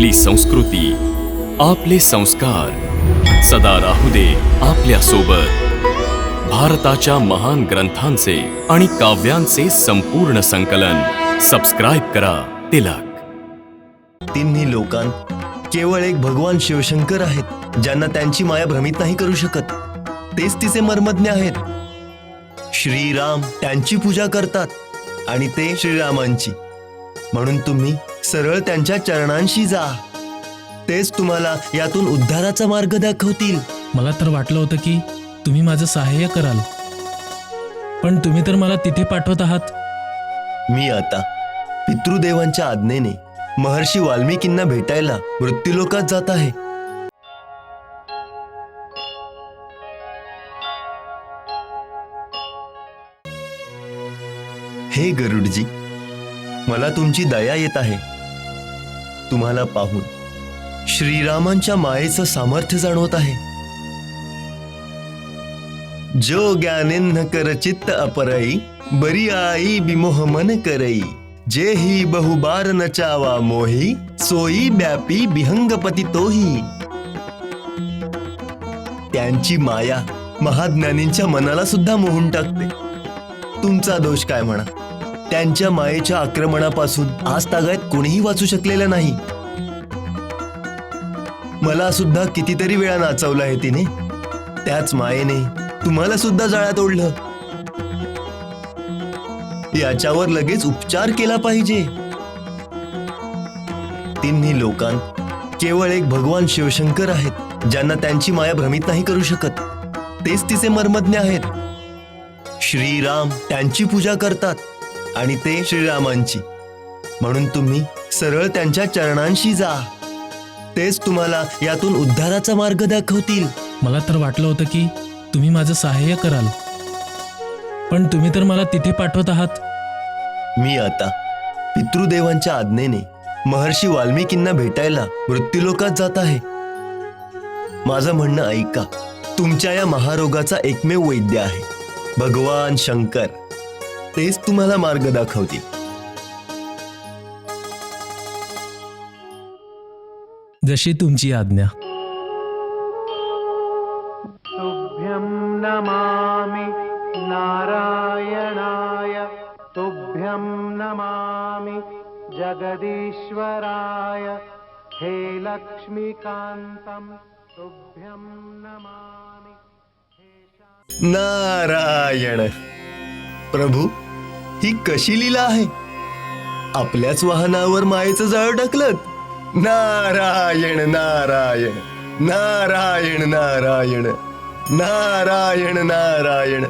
आपली संस्कृती आपले संस्कार. सदा राहू दे आपल्यासोबत भारताच्या महान ग्रंथांचे आणि काव्यांचे संपूर्ण संकलन. सबस्क्राईब करा तिलक. तिन्ही लोकांत केवळ एक भगवान शिवशंकर आहेत ज्यांना त्यांची माया भ्रमित नाही करू शकत. तेच तिचे मर्मज्ञ आहेत. श्रीराम त्यांची पूजा करतात आणि ते श्रीरामांची. म्हणून तुम्ही सरळ त्यांच्या चरणांशी जा. तेच तुम्हाला यातून उद्धाराचा मार्ग दाखवतील. मला तर वाटलं होतं की तुम्ही माझं सहाय्य कराल. पण तुम्ही तर मला तिथे पाठवत आहात. मी आता पितृदेवांच्या आज्ञेने महर्षी वाल्मिकींना भेटायला मृत्यूलोकात जात आहे. हे गरुडजी मला तुमची दया येत आहे. तुम्हाला पाहून श्रीरामांच्या मायेचं सामर्थ्य जाणवत आहे. जो ज्ञानेन कर चित्त अपरई बरी आई बिमोह मन करई. जे ही बहुबार नचावा मोही सोई ब्यापी बिहंगपती तोही. त्यांची माया महाज्ञानींच्या मनाला सुद्धा मोहून टाकते. तुमचा दोष काय म्हणा? त्यांच्या मायेच्या आक्रमणापासून आज तागायत कोणीही वाचू शकलेलं नाही. मला सुद्धा कितीतरी वेळा नाचवलं आहे तिने. त्याच मायेने तुम्हाला सुद्धा जाळ्यात ओढलं. याच्यावर लगेच उपचार केला पाहिजे. तिन्ही लोकांत केवळ एक भगवान शिवशंकर आहेत ज्यांना त्यांची माया भ्रमित नाही करू शकत. तेच तिचे मर्मज्ञ आहेत. श्रीराम त्यांची पूजा करतात. आणि ते श्रीरामांची. म्हणून तुम्ही सरळ त्यांच्या चरणांशी जा. तेच तुम्हाला यातून उद्धाराचा मार्ग दाखवतील. मला तर वाटलं होतं की तुम्ही माझं सहाय्य कराल. पण तुम्ही तर मला तिथे पाठवत आहात. मी आता पितृदेवांच्या आज्ञेने महर्षी वाल्मिकींना भेटायला मृत्यूलोकात जात आहे. माझं म्हणणं ऐका. तुमच्या या महारोगाचा एकमेव वैद्य आहे. भगवान शंकर. तेच तुम्हाला मार्ग दाखवतील. जशी तुमची आज्ञा. तुभ्यं नमामि नारायणाय. तुभ्यं नमामि जगदीश्वराय. हे लक्ष्मीकान्तं तुभ्यं नमामि. नारायण। प्रभू ही कशी लीला आहे? आपल्याच वाहनावर मायेचं जाळ टाकलं नारायण नारायण नारायण नारायण नारायण नारायण.